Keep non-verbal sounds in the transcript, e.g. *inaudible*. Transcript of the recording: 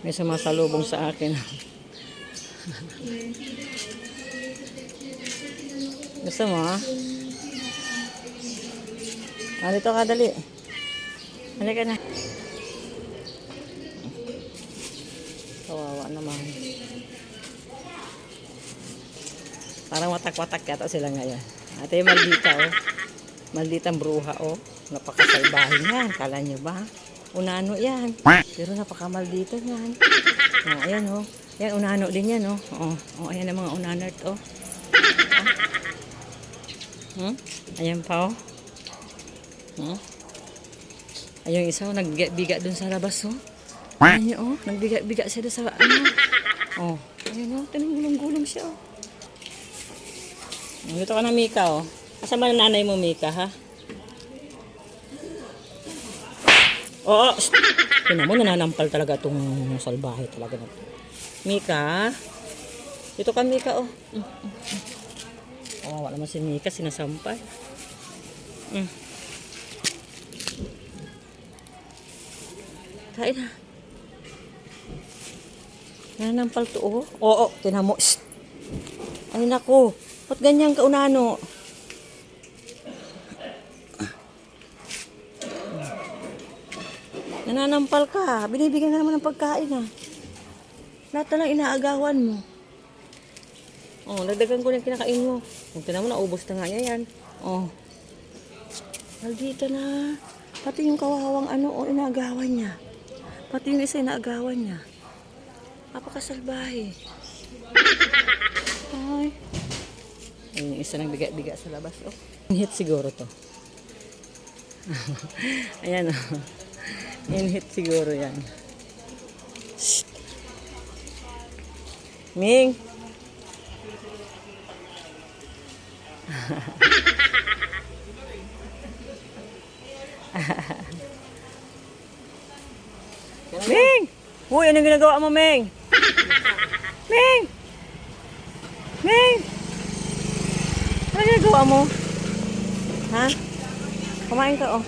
May sumasalubong sa akin. Gusto mo, ha? Ah, dito ka, dali. Halika na. Kawawa naman. Parang watak-watak yata sila ngayon. Ate, maldita, oh. Malditang bruha, oh. Napakasalbahin yan. Kala nyo ba? Unano yan. Pero napakamaldito yan. Oh, ayan, oh. Yan, unano din yan, oh. Oh, oh ayan ang mga unanert, oh. Hmm? Ayan pa, oh. Hmm? Ayun isa, oh, nagbiga dun sa labas, oh. Ayan niyo, oh. Nagbiga-biga siya doon sa, ano. Oh. Ayan, oh. Tinanggulong-gulong siya, oh. Dito ka na, Mika, oh. Asa ba nanay mo, Mika, ha? Oo. shh. Tingnan mo, nananampal talaga itong salbahe talaga na to. Mika. Dito ka, Mika, oh. Mm, mm, mm. Oh, wala naman si Mika, sinasampay. Mm. Kain na. Nananampal to, oh. Oo, tingnan mo. Shh. Ay, nako. Ba't ganyan ka, unano? Nananampal ka. Binibigyan ka naman ng pagkain ah. Lahat na lang inaagawan mo. Oh, nagdagan ko yung kinakain mo. Kung tinan mo, naubos na nga niya yan. Oh. Maldita na. Pati yung kawawang ano, oh, inaagawan niya. Pati yung isa inaagawan niya. Napakasalbahe. Ay. Ayun, yung isa nang biga-biga sa labas. Oh. Hit siguro to. *laughs* Ayan oh. In-hit siguro yan. Ming! Ming! Uy, anong ginagawa mo, Ming? Ming! Ming! Ano ginagawa mo? Ha? Kumain ka, oh.